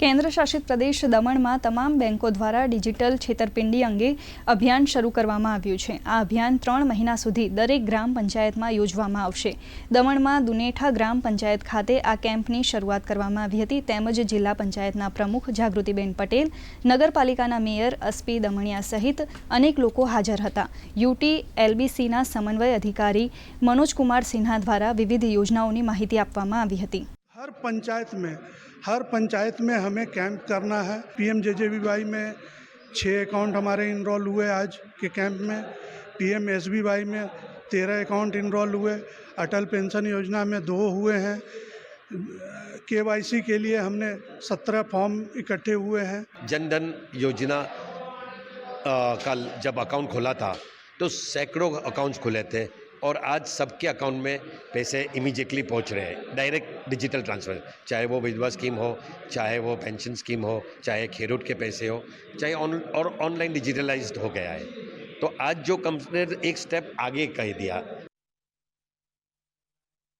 કેન્દ્ર શાસિત પ્રદેશ દમણમાં તમામ બેંકો દ્વારા ડિજિટલ છેતરપિંડી અંગે અભિયાન શરૂ કરવામાં આવ્યું છે. આ અભિયાન ત્રણ મહિના સુધી દરેક ગ્રામ પંચાયતમાં યોજવામાં આવશે. દમણમાં દુનેઠા ગ્રામ પંચાયત ખાતે આ કેમ્પની શરૂઆત કરવામાં આવી હતી. તેમજ જિલ્લા પંચાયતના પ્રમુખ જાગૃતિબેન પટેલ, નગરપાલિકાના મેયર અસપી દમણિયા સહિત અનેક લોકો હાજર હતા. યુટી એલબીસીના સમન્વય અધિકારી મનોજકુમાર સિન્હા દ્વારા વિવિધ યોજનાઓની માહિતી આપવામાં આવી હતી. हर पंचायत में, हर पंचायत में हमें कैंप करना है। पीएम जेजेबीवाई में छः अकाउंट हमारे इनरोल हुए आज के कैंप में। पीएम एसबीवाई में तेरह अकाउंट इनरोल हुए। अटल पेंशन योजना में दो हुए हैं। केवाईसी के लिए हमने सत्रह फॉर्म इकट्ठे हुए हैं। जन धन योजना का जब अकाउंट खोला था तो सैकड़ों अकाउंट्स खुले थे। और आज सबके अकाउंट में पैसे इमीजिएटली पहुँच रहे हैं। डायरेक्ट डिजिटल ट्रांसफ़र चाहे वो विधवा स्कीम हो, चाहे वो पेंशन स्कीम हो, चाहे खेरूट के पैसे हो, चाहे ऑन और ऑनलाइन डिजिटलाइज्ड हो गया है। तो आज जो कंपनी ने एक स्टेप आगे कह दिया